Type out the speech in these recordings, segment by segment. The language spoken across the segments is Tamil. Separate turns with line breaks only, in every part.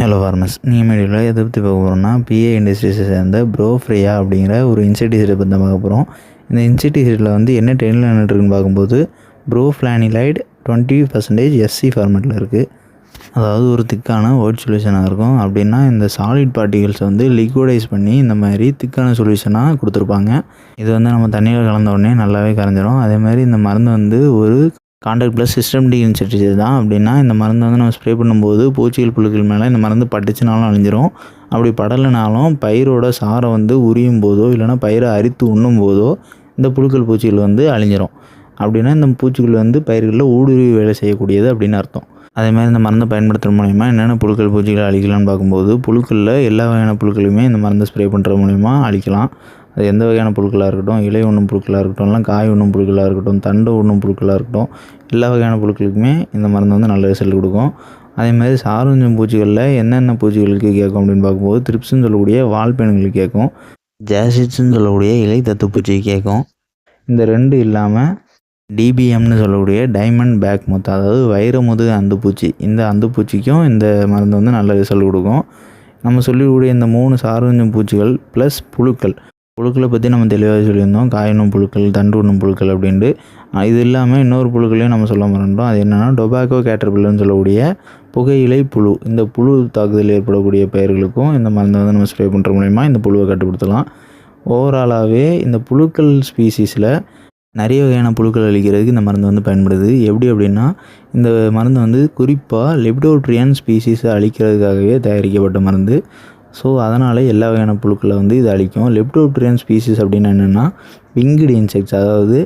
ஹலோ ஃபார்மஸ் நீங்கள் மீடியாவில் எதை பற்றி பார்க்க போகிறோம்னா பிஏ இண்டஸ்ட்ரீஸை சேர்ந்த ப்ரோ ஃப்ரீயா அப்படிங்கிற ஒரு இன்செக்டிசைடை பற்றி பார்க்க போகிறோம் இந்த இன்செக்டிசைடில் வந்து என்ன ட்ரெயின் இருக்குன்னு பார்க்கும்போது ப்ரோ ஃப்ளானிலைட் டுவெண்ட்டி பர்சன்டேஜ் எஸ்சி ஃபார்மேட்டில் இருக்குது அதாவது ஒரு திக்கான ஒயிட் சொல்யூஷனாக இருக்கும். அப்படின்னா இந்த சாலிட் பார்ட்டிகல்ஸை வந்து லிக்விடைஸ் பண்ணி இந்த மாதிரி திக்கான சொல்யூஷனாக கொடுத்துருப்பாங்க. இது வந்து நம்ம தண்ணியில் கலந்த உடனே நல்லாவே கரைஞ்சிரும். அதே மாதிரி இந்த மருந்து வந்து ஒரு காண்டாக்ட் ப்ளஸ் சிஸ்டம் டி தான் அப்படின்னா இந்த மருந்து வந்து நம்ம ஸ்ப்ரே பண்ணும்போது பூச்சிகள் புழுக்கள் மேலே இந்த மருந்து பட்டுச்சுனாலும் அழிஞ்சிரும். அப்படி படலைனாலும் பயிரோட சாரை வந்து உரியும் போதோ இல்லைனா பயிரை அரித்து உண்ணும் போதோ இந்த புழுக்கள் பூச்சிகள் வந்து அழிஞ்சிரும். அப்படின்னா இந்த பூச்சிகள் வந்து பயிர்களில் ஊடுருவி வேலை செய்யக்கூடியது அப்படின்னு அர்த்தம். அதே மாதிரி இந்த மருந்தை பயன்படுத்துகிற மூலிமா என்னென்ன புழுக்கள் பூச்சிகளை அழிக்கலாம்னு பார்க்கும்போது புழுக்களில் எல்லா வகையான புழுக்களையுமே இந்த மருந்தை ஸ்ப்ரே பண்ணுறது மூலிமா அழிக்கலாம். அது எந்த வகையான புழுக்களாக இருக்கட்டும் இலை உண்ணும் புழுக்களாக இருக்கட்டும் இல்லை காய் உண்ணும் புழுக்களாக இருக்கட்டும் தண்டு உண்ணும் புழுக்களாக இருக்கட்டும் எல்லா வகையான புழுக்களுக்குமே இந்த மருந்து வந்து நல்ல ரிசல்ட் கொடுக்கும். அதே மாதிரி சாரஞ்சம் பூச்சிகளில் என்னென்ன பூச்சிகளுக்கு கேட்கும் அப்படின்னு பார்க்கும்போது த்ரிப்ஸ்னு சொல்லக்கூடிய வால்பேன்களுக்கு கேட்கும் ஜாசிட்ஸ்ன்னு சொல்லக்கூடிய இலை தத்து பூச்சிக்கு கேட்கும். இந்த ரெண்டு இல்லாமல் டிபிஎம்னு சொல்லக்கூடிய டைமண்ட் பேக் மொத்தம் அதாவது வைரமுது அந்துப்பூச்சி இந்த அந்துப்பூச்சிக்கும் இந்த மருந்து வந்து நல்ல ரிசல்ட் கொடுக்கும். நம்ம சொல்லக்கூடிய இந்த மூணு சாரஞ்சம் பூச்சிகள் ப்ளஸ் புழுக்கள். புழுக்களை பற்றி நம்ம தெளிவாக சொல்லியிருந்தோம். காயினும் புழுக்கள் தண்டு உண்ணும் புழுக்கள் அப்படின்ட்டு. இது இல்லாமல் இன்னொரு புழுக்களையும் நம்ம சொல்ல மறந்துட்டோம். அது என்னென்னா டொபாக்கோ கேட்டர்பில்லர்னு சொல்லக்கூடிய புகையிலை புழு. இந்த புழு தாக்குதல் ஏற்படக்கூடிய பயிர்களுக்கும் இந்த மருந்தை வந்து நம்ம ஸ்ப்ரே பண்ணுற மூலிமா இந்த புழுவை கட்டுப்படுத்தலாம். ஓவராலாகவே இந்த புழுக்கள் ஸ்பீசிஸில் நிறைய வகையான புழுக்கள் அழிக்கிறதுக்கு இந்த மருந்து வந்து பயன்படுது. எப்படி அப்படின்னா இந்த மருந்து வந்து குறிப்பாக லெப்டோட்ரியன் ஸ்பீசிஸை அழிக்கிறதுக்காகவே தயாரிக்கப்பட்ட மருந்து. ஸோ அதனால் எல்லா வகையான புழுக்களை வந்து இது அழிக்கும். லெப்டோட்ரியன் ஸ்பீசிஸ் அப்படின்னு என்னென்னா விங்குடு இன்செக்ட்ஸ் அதாவது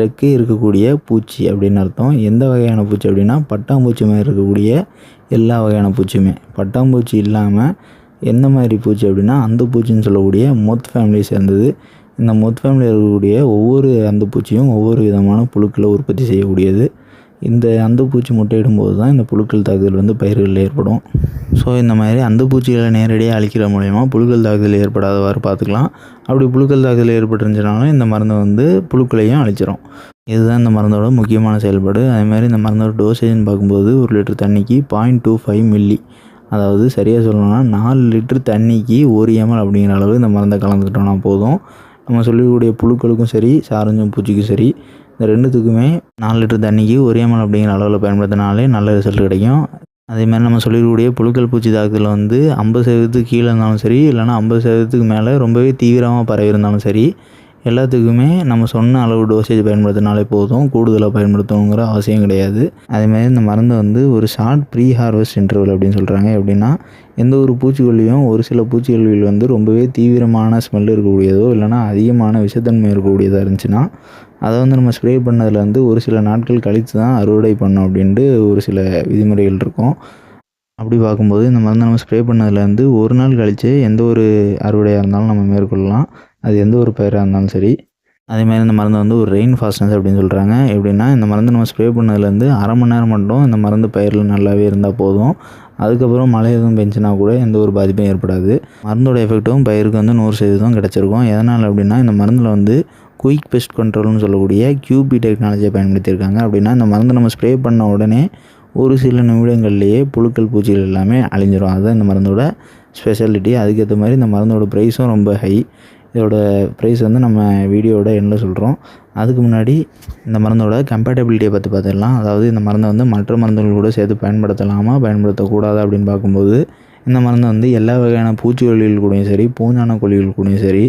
ரெக்கை இருக்கக்கூடிய பூச்சி அப்படின்னு அர்த்தம். எந்த வகையான பூச்சி அப்படின்னா பட்டாம்பூச்சி மாதிரி இருக்கக்கூடிய எல்லா வகையான பூச்சியுமே. பட்டாம்பூச்சி இல்லாமல் எந்த மாதிரி பூச்சி அப்படின்னா அந்த பூச்சின்னு சொல்லக்கூடிய மொத் ஃபேமிலியை சேர்ந்தது. இந்த மொத் ஃபேமிலியில் இருக்கக்கூடிய ஒவ்வொரு அந்த பூச்சியும் ஒவ்வொரு விதமான புழுக்களை உற்பத்தி செய்யக்கூடியது. இந்த அந்த பூச்சி முட்டையிடும் போது தான் இந்த புழுக்கள் தாக்குதல் வந்து பயிர்களில் ஏற்படும். ஸோ இந்த மாதிரி அந்த பூச்சிகளை நேரடியாக அழிக்கிற மூலயமா புழுக்கள் தாக்குதல் ஏற்படாதவாறு பார்த்துக்கலாம். அப்படி புழுக்கள் தாக்குதல் ஏற்பட்டுருந்துச்சுனாலும் இந்த மருந்தை வந்து புழுக்களையும் அழிச்சிரும். இதுதான் இந்த மருந்தோட முக்கியமான செயல்பாடு. அதேமாதிரி இந்த மருந்தோட டோசேஜ்னு பார்க்கும்போது ஒரு லிட்டர் தண்ணிக்கு பாயிண்ட் டூ ஃபைவ் மில்லி அதாவது சரியாக சொல்லணும்னா நாலு லிட்டர் தண்ணிக்கு ஒரு எம்எல் அப்படிங்கிற அளவு இந்த மருந்தை கலந்துக்கிட்டோம்னா போதும். நம்ம சொல்லக்கூடிய புழுக்களுக்கும் சரி சாரஞ்சும் பூச்சிக்கும் சரி இந்த ரெண்டுத்துக்குமே நாலு லிட்டர் தண்ணிக்கு ஒரே எம்எல் அப்படிங்கிற அளவில் பயன்படுத்தினாலே நல்ல ரிசல்ட் கிடைக்கும். அதேமாதிரி நம்ம சொல்லிடக்கூடிய புழுக்கள் பூச்சி தாக்குதல் வந்து ஐம்பது சதவீதத்துக்கு கீழே இருந்தாலும் சரி இல்லைனா ஐம்பது சதவீதத்துக்கு மேலே ரொம்பவே தீவிரமாக பரவி இருந்தாலும் சரி எல்லாத்துக்குமே நம்ம சொன்ன அளவு டோசேஜ் பயன்படுத்தினாலே போதும். கூடுதலாக பயன்படுத்தணுங்கிற அவசியம் கிடையாது. அதேமாதிரி இந்த மருந்து வந்து ஒரு ஷார்ட் ப்ரீ ஹார்வெஸ்ட் இன்டர்வல் அப்படின்னு சொல்கிறாங்க எப்படின்னா எந்த ஒரு பூச்சிக்கொல்லியும் ஒரு சில பூச்சிக்கொல்லிகள் வந்து ரொம்பவே தீவிரமான ஸ்மெல் இருக்கக்கூடியதோ இல்லைனா அதிகமான விஷத்தன்மை இருக்கக்கூடியதாக இருந்துச்சுன்னா அதை வந்து நம்ம ஸ்ப்ரே பண்ணதில் வந்து ஒரு சில நாட்கள் கழித்து தான் அறுவடை பண்ணோம் அப்படின்ட்டு ஒரு சில விதிமுறைகள் இருக்கும். அப்படி பார்க்கும்போது இந்த மருந்து நம்ம ஸ்ப்ரே பண்ணதுலேருந்து ஒரு நாள் கழித்து எந்த ஒரு அறுவடையாக இருந்தாலும் நம்ம மேற்கொள்ளலாம். அது எந்த ஒரு பயிராக இருந்தாலும் சரி. அதேமாதிரி இந்த மருந்து வந்து ஒரு ரெயின் ஃபாஸ்ட்னஸ் அப்படின்னு சொல்கிறாங்க எப்படின்னா இந்த மருந்து நம்ம ஸ்ப்ரே பண்ணதுலேருந்து அரை மணி நேரம் மட்டும் இந்த மருந்து பயிரில் நல்லாவே இருந்தால் போதும். அதுக்கப்புறம் மழை எதுவும் பெஞ்சுனா கூட எந்த ஒரு பாதிப்பும் ஏற்படாது. மருந்தோட எஃபெக்ட்டும் பயிருக்கு வந்து நூறு சதவீதம் கிடச்சிருக்கும். எதனால் அப்படின்னா இந்த மருந்தில் வந்து குயிக் பெஸ்ட் கண்ட்ரோல்னு சொல்லக்கூடிய கியூபி டெக்னாலஜியை பயன்படுத்தியிருக்காங்க. அப்படின்னா இந்த மருந்து நம்ம ஸ்ப்ரே பண்ண உடனே ஒரு சில நிமிடங்கள்லேயே புழுக்கள் பூச்சிகள் எல்லாமே அழிஞ்சிரும். அதுதான் இந்த மருந்தோட ஸ்பெஷாலிட்டி அதுக்கேற்ற மாதிரி இந்த மருந்தோட ப்ரைஸும் ரொம்ப ஹை இதோட ப்ரைஸ் வந்து நம்ம வீடியோவோட எண்ணில் சொல்கிறோம் அதுக்கு முன்னாடி இந்த மருந்தோட கம்பேட்டபிலிட்டியை பற்றி பார்த்துடலாம். அதாவது இந்த மருந்தை வந்து மற்ற மருந்துகள் கூட சேர்த்து பயன்படுத்தலாமா பயன்படுத்தக்கூடாது அப்படின்னு பார்க்கும்போது இந்த மருந்தை வந்து எல்லா வகையான பூச்சிக்கொல்லிகள் கூடயும் சரி பூஞ்சான கொல்லிகள் கூடயும் சரி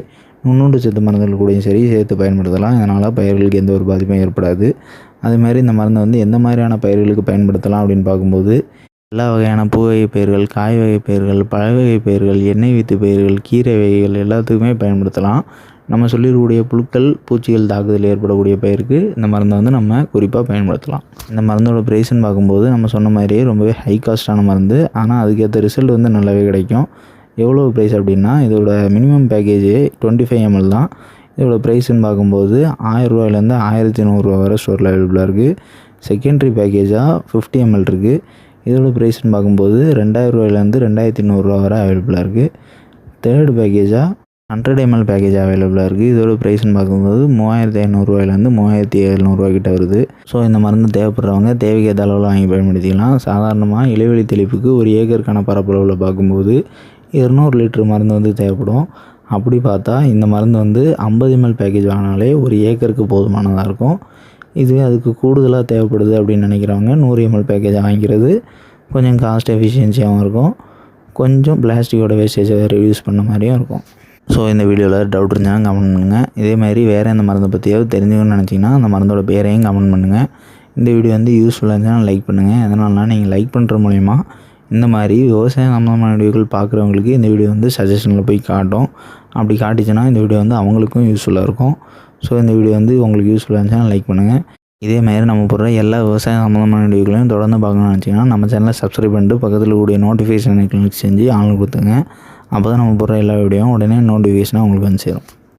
நுண்ணுண்டு சத்து மருந்துகள் கூடயும் சரி சேர்த்து பயன்படுத்தலாம். இதனால் பயிர்களுக்கு எந்த ஒரு பாதிப்பும் ஏற்படாது. அதே மாதிரி இந்த மருந்தை வந்து எந்த மாதிரியான பயிர்களுக்கு பயன்படுத்தலாம் அப்படின்னு பார்க்கும்போது எல்லா வகையான பூ வகை பயிர்கள் காய் வகை பயிர்கள் பழ வகை பயிர்கள் எண்ணெய் வித்து பயிர்கள் கீரை வகைகள் எல்லாத்துக்குமே பயன்படுத்தலாம். நம்ம சொல்லிடக்கூடிய புழுக்கள் பூச்சிகள் தாக்குதல் ஏற்படக்கூடிய பயிருக்கு இந்த மருந்தை வந்து நம்ம குறிப்பாக பயன்படுத்தலாம். இந்த மருந்தோட ப்ரைஸ்ன்னு பார்க்கும்போது நம்ம சொன்ன மாதிரியே ரொம்பவே ஹை காஸ்ட்டான மருந்து. ஆனால் அதுக்கேற்ற ரிசல்ட் வந்து நல்லாவே கிடைக்கும். எவ்வளோ ப்ரைஸ் அப்படின்னா இதோட minimum package twenty five ml தான். இதோட ப்ரைஸ்ன்னு பார்க்கும்போது ஆயிரரூவாயிலேருந்து ஆயிரத்தி நூறுரூவா வரை ஸ்டோரில் அவைலபிளாக இருக்குது செகண்டரி பேக்கேஜாக ஃபிஃப்டி எம்எல் இருக்குது இதோட ப்ரைஸ்னு பார்க்கும்போது ரெண்டாயிரரூவாயிலேருந்து ரெண்டாயிரத்தி நூறுரூவா வரை அவைலபிளாக இருக்குது தேர்டு பேக்கேஜாக ஹண்ட்ரட் எம்எல் பேக்கேஜ் அவைலபிளாக இருக்குது இதோட ப்ரைஸ்னு பார்க்கும்போது மூவாயிரத்தி ஐநூறுரூவாயிலேருந்து மூவாயிரத்தி எழுநூறுவா கிட்ட வருது. ஸோ இந்த மருந்து தேவைப்படுறவங்க தேவைக்கேற்ற அளவில் வாங்கி பயன்படுத்திக்கலாம். சாதாரணமாக இலைவெளி தெளிப்புக்கு ஒரு ஏக்கருக்கான பரப்பளவில் பார்க்கும்போது இரநூறு லிட்டர் மருந்து வந்து தேவைப்படும். அப்படி பார்த்தா இந்த மருந்து வந்து ஐம்பது எம்எல் பேக்கேஜ் வாங்கினாலே ஒரு ஏக்கருக்கு போதுமானதாக இருக்கும். இதுவே அதுக்கு கூடுதலாக தேவைப்படுது அப்படின்னு நினைக்கிறவங்க நூறு எம்எல் பேக்கேஜ் வாங்கிக்கிறது கொஞ்சம் காஸ்ட் எஃபிஷியன்சியாகவும் இருக்கும். கொஞ்சம் பிளாஸ்டிக்கோட வேஸ்டேஜை ரெடியூஸ் பண்ண மாதிரியும் இருக்கும். ஸோ இந்த வீடியோவில் டவுட் இருந்தாலும் கமெண்ட் பண்ணுங்கள் இதே மாதிரி வேறு எந்த மருந்தை பற்றியாவது தெரிஞ்சுக்கணும்னு நினச்சிங்கன்னா அந்த மருந்தோட பேரையும் கமெண்ட் பண்ணுங்கள் இந்த வீடியோ வந்து யூஸ்ஃபுல்லாக இருந்துச்சுன்னா லைக் பண்ணுங்கள் எதனாலனா நீங்கள் லைக் பண்ணுற மூலிமா இந்த மாதிரி விவசாயம் சம்மந்தமான வீடியோக்கள் பார்க்குறவங்களுக்கு இந்த வீடியோ வந்து சஜஷனில் போய் காட்டும். அப்படி காட்டுச்சுன்னா இந்த வீடியோ வந்து அவங்களுக்கும் யூஸ்ஃபுல்லாக இருக்கும். ஸோ இந்த வீடியோ வந்து உங்களுக்கு யூஸ்ஃபுல்லாக இருந்துச்சுன்னா லைக் பண்ணுங்கள் இதே மாதிரி நம்ம போடுற எல்லா விவசாயம் சம்மந்தமான வீடியோக்களையும் தொடர்ந்து பார்க்கணும்னு நினச்சிங்கன்னா நம்ம சேனலை சப்ஸ்கிரைப் பண்ணிட்டு பக்கத்தில் கூடிய நோட்டிஃபிகேஷன் கிளிக் செஞ்சு ஆன் கொடுத்துங்க அப்போ தான் நம்ம போடுற எல்லா வீடியோவும் உடனே நோட்டிஃபிகேஷனாக உங்களுக்கு வந்து சேரும்.